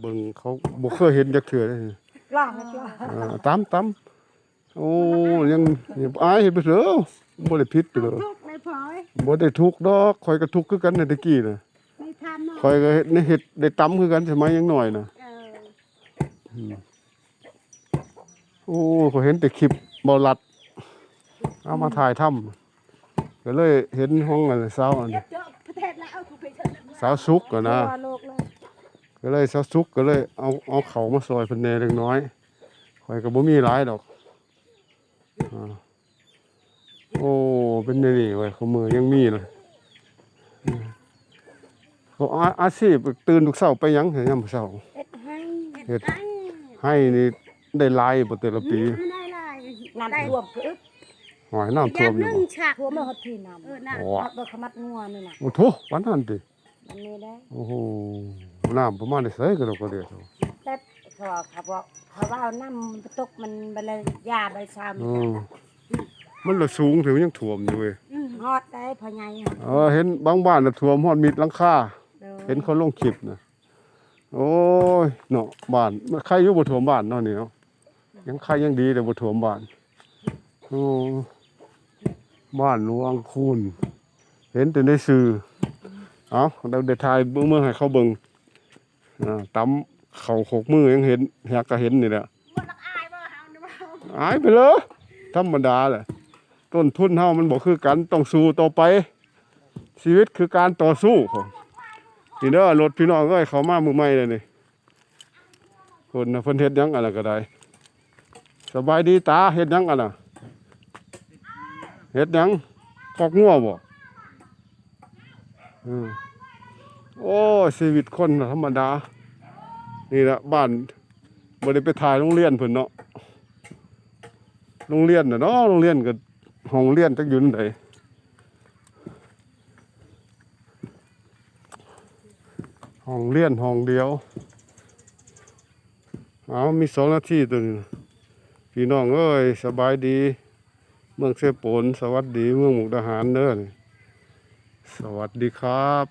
เบิ่งเขาบ่เคยเห็นจักเทื่อเลยกล้าไม่กล้าอ่าตามตามโอ้ยังยังอายเห็นไปเถอะบ่ได้ผิดไปเลยทุกในพลอยบ่ได้ทุกข์ดอกข่อยก็ทุกข์คือกันในตะกี้น่ะในทำเนาะข่อยก็เฮ็ดในเฮ็ดได้ตำคือกันสมัยยังน้อยน่ะเออโอ้ข่อยเห็นแต่คลิปบ่รัด เอามาถ่ายทำก็เลยเห็นห้องอันสาวอันเดี๋ยวเจอประเทศแล้วเอาถูกไปเถอะสาวสุกก็นะทั่วโล กเลยก็เลยสาวสุกก็เลยเอาเอาเขามาซอยเพิ่นแหน่เล็กน้อยข่อยก็บ่มีหลายดอกอ่าโอ้เป็นแนวนี่เว้ยเขามือยังมีเลยอืมเขาอาอาชีพตื่นทุกเช้าไปหยังเห็นยามมื้อเช้าเอ็ดให้เฮ็ดให้นี่ได้หลายบ่แต่ละปีได้ไรน้ำท่วมคือหอยน้ำท่วมอยู่นึ่งบ่ฉากท่วมมาหดที่น้ำเออน้โอ้ำบ่ขมัดงัวนี่น่ะโอ้โถวันนั้นติมันนี่ได้โอ้โห น้ำประมาณได้ไสก็ดอกก็เดียวแต่เขาว่าเขาบอกเขาว่าเอาน้ำมันตกมันบรรยาใบซ้อืมมันละสูงถึงยังท่วมอยู่เว้ยำฮอดได้พอใหญ่เออเห็นบางบ้านน่ะท่วมฮอดมิดหลังคาด้อเห็นเขาลงคลิปนะโอ้ยเนาะบ้านมันใครอยู่บ่ท่วมบ้านเนาะนี่เนาะยังใครยังดีแต่บ่ท่วมบ้านโอ้บ้านหลวงคูนเห็นแต่ในสื่อเอาเราได้ถ่ายเบิ่งเมื่อให้เขาเบิ่ง อ่าตำเข่าโขกมือยังเห็นอยากก็เห็นนี่แหละมันอายบ่เฮานี่บ่หายไปเลยธรรมดาแหละต้นทุนเฮามันบ่คือกันต้องสู้ต่อไป ชีวิตคือการต่อสู้ผมนี่เด้อรถพี่น้องเอ้ยเขามามือใหม่เลยนี่คนน่ะเพิ่นเฮ็ดหยังอะไรก็ได้ สบายดีตาเฮ็ดหยังอะน่ะเฮ็ดหยังคอกงัวบ่อืม โอ้ชีวิตคนธรรมดา นี่ละบ้านบ่ได้ไปถ่ายโรงเรียนเพิ่นเนาะโรงเรียนน่ะเนาะโรงเรียนก็ห้องเรียนจักอยู่นั่นห้องเรียนห้องเดียวเอามีสองนาทีตัวนี้พี่น้องเอ้ยสบายดี เมืองเสปนสวัสดีเมืองมุกดาหารเด้อสวัสดีครับ